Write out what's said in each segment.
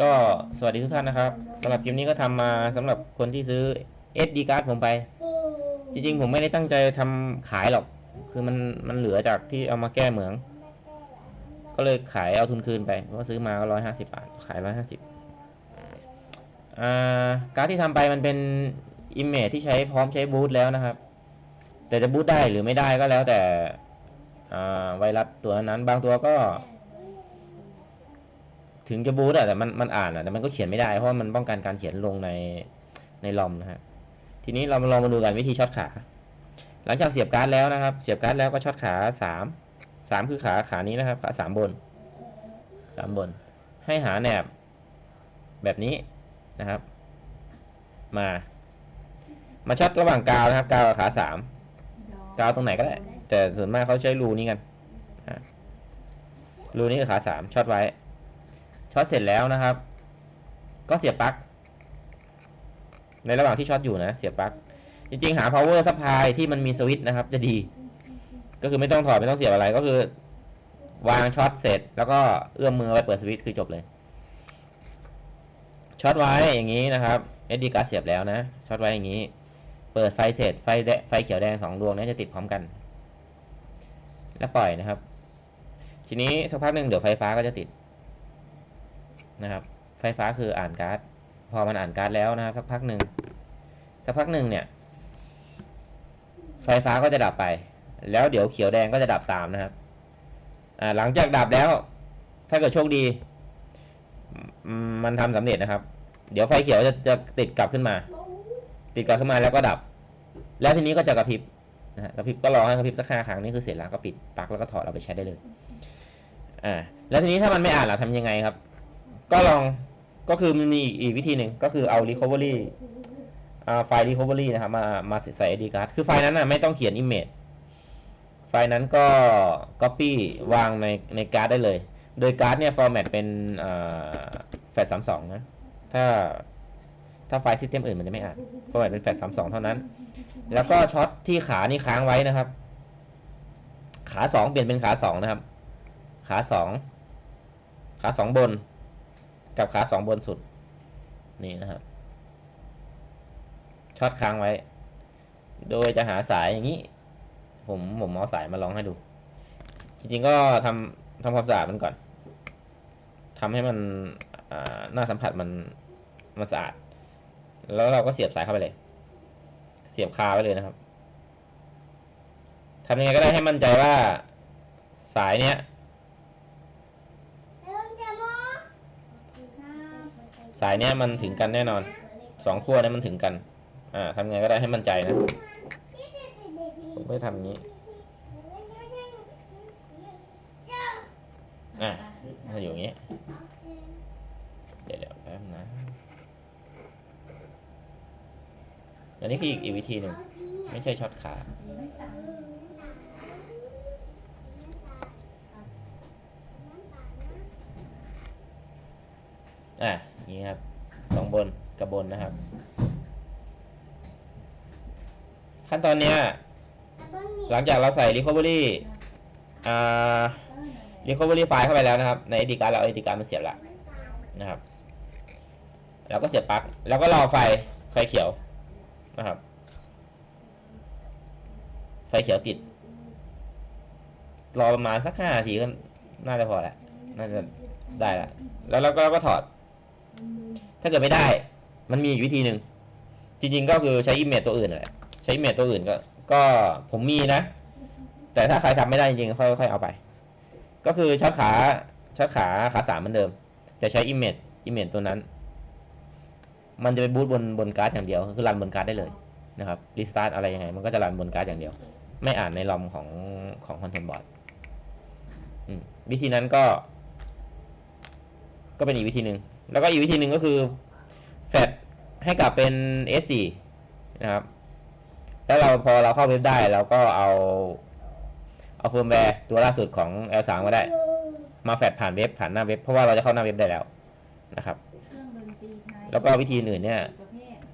ก็สวัสดีทุกท่านนะครับสำหรับคลิปนี้ก็ทำมาสำหรับคนที่ซื้อ SD card ผมไป จริงๆ ผมไม่ได้ตั้งใจทำขายหรอก คือมันมันเหลือจากที่เอามาแก้เหมือง ก็เลยขายเอาทุนคืนไปเพราะซื้อมาก็ร้อยห้าสิบบาท ขายร้อยห้าสิบอ่าการ์ดที่ทำไปมันเป็นอิมเมจที่ใช้พร้อมใช้บูตแล้วนะครับ แต่จะบูตได้หรือไม่ได้ก็แล้วแต่อ่าไวรัสตัวนั้นบางตัวก็ ถึงจะบูตอะแต่มันมันอ่านอะแต่มันก็เขียนไม่ได้เพราะมันป้องกันการเขียนลงในในลอมนะฮะทีนี้เรามาลองมาดูกันวิธีช็อตขา หลังจากเสียบการ์ดแล้วนะครับ เสียบการ์ดแล้วก็ช็อตขาสามสามคือขาขานี้นะครับ ขาสามบนสามบน ให้หาแหนบแบบนี้นะครับ มา มาช็อตระหว่างกาวนะครับ กาวกับขาสามกาวตรงไหนก็ได้ แต่ส่วนมากเขาใช้รูนี้กันรูนี้คือขาสามช็อตไว้ ช็อตเสร็จแล้วนะครับ ก็เสียบปลั๊กในระหว่างที่ช็อตอยู่นะ เสียบปลั๊กจริงๆ หา power supply ที่มันมีสวิตช์นะครับ จะดี ก็คือไม่ต้องถอดไม่ต้องเสียบอะไรก็คือ วางช็อตเสร็จ แล้วก็เอื้อมมือไปเปิดสวิตช์คือจบเลยช็อตไว้อย่างนี้นะครับ SD card เสียบแล้วนะช็อตไว้อย่างนี้ เปิดไฟเสร็จไฟแดไฟเขียวแดงสองดวงนี้จะติดพร้อมกัน แล้วปล่อยนะครับ ทีนี้สักพักหนึ่งเดี๋ยวไฟฟ้าก็จะติด นะครับ ไฟฟ้าคืออ่านการ์ด พอมันอ่านการ์ดแล้วนะครับสักพักหนึ่งสักพักหนึ่งเนี่ย ไฟฟ้าก็จะดับไป แล้วเดี๋ยวเขียวแดงก็จะดับตามนะครับหลังจากดับแล้ว ถ้าเกิดโชคดี มันทำสำเร็จนะครับ เดี๋ยวไฟเขียวจะจะติดกลับขึ้นมา ติดกลับขึ้นมาแล้วก็ดับ แล้วทีนี้ก็จะกระพริบนะฮะกระพริบก็รอให้กระพริบสักห้าครั้งนี่คือเสร็จแล้วก็ปิดปลั๊กแล้วก็ถอดเอาไปใช้ได้เลย อ่า แล้วทีนี้ถ้ามันไม่อ่านล่ะทำยังไงครับ ก็ลองก็คือมันมีอีกวิธีหนึ่งก็คือเอา recovery อ่ไฟล์ recovery นะครับ มามาใส่ SD card คือไฟล์นั้นน่ะไม่ต้องเขียน image ไฟล์นั้นก็ copy วางในในการ์ดได้เลย โดยการ์ดเนี่ย format เป็นแฟลชสามสองนะ ถ้าถ้าไฟล์ system อื่นมันจะไม่อ่าน format เป็นแฟลชสามสองเท่านั้น แล้วก็ช็อตที่ขานี่ค้างไว้นะครับ ขาสองเปลี่ยนเป็นขาสองนะครับ ขาสองขาสองบน กับขาสองบนสุด นี่นะครับช็อตค้างไว้ โดยจะหาสายอย่างนี้ ผมผมเอาสายมาลองให้ดู จริงๆก็ทำทำความสะอาดมันก่อนทำให้มันหน้าสัมผัสมันมันสะอาด แล้วเราก็เสียบสายเข้าไปเลย เสียบคาไว้เลยนะครับทำยังไงก็ได้ให้มั่นใจว่าสายเนี้ย สายเนี้ยมันถึงกันแน่นอนสองขั้วเนี้ยมันถึงกัน อ่าทำไงก็ได้ให้มั่นใจนะ ผมก็จะทำอย่างนี้ อะถ้าอยู่อย่างนี้ เดี๋ยวเดี๋ยวแป๊บนะ อันนี้คืออีกอีกวิธีหนึ่ง ไม่ใช่ช็อตขา อะ นี้ครับสองบนกับบนนะครับ ขั้นตอนเนี้ยหลังจากเราใส่ recovery อ่า recovery ไฟล์เข้าไปแล้วนะครับ ใน SD card เรา SD card มันเสียบแล้วนะครับแล้วก็เสียบปลั๊กแล้วก็รอไฟไฟเขียวนะครับ ไฟเขียวติด รอประมาณสักห้านาทีก็น่าจะพอแล้วน่าจะได้แล้วแล้วเราก็เราก็ถอด ถ้าเกิดไม่ได้ มันมีอีกวิธีหนึ่ง จริง ๆ ก็คือใช้อิมเมจตัวอื่นแหละใช้อิมเมจตัวอื่นก็ ก็ผมมีนะ แต่ถ้าใครทำไม่ได้จริงๆค่อยๆเอาไป ก็คือช็อตขาช็อตขาขาสามเหมือนเดิม แต่ใช้อิมเมจอิมเมจตัวนั้น มันจะไปบูตบนบนการ์ดอย่างเดียว คือรันบนการ์ดได้เลยนะครับรีสตาร์ทอะไรยังไง มันก็จะรันบนการ์ดอย่างเดียว ไม่อ่านในลอมของของคอนโทรลบอร์ดวิธีนั้นก็ ก็เป็นอีกวิธีหนึ่ง แล้วก็อีกวิธีหนึ่งก็คือแฟดให้กลับเป็น S4 นะครับแล้วเราพอเราเข้าเว็บได้เราก็เอาเอาเฟิร์มแวร์ตัวล่าสุดของ L3 ก็ได้ มาแฟดผ่านเว็บผ่านหน้าเว็บเพราะว่าเราจะเข้าหน้าเว็บได้แล้วนะครับ แล้วก็วิธีอื่นเนี่ย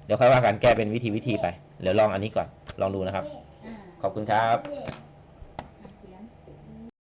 เดี๋ยวค่อยว่ากันแก้เป็นวิธีวิธีไป เดี๋ยวลองอันนี้ก่อนลองดูนะครับ ขอบคุณครับ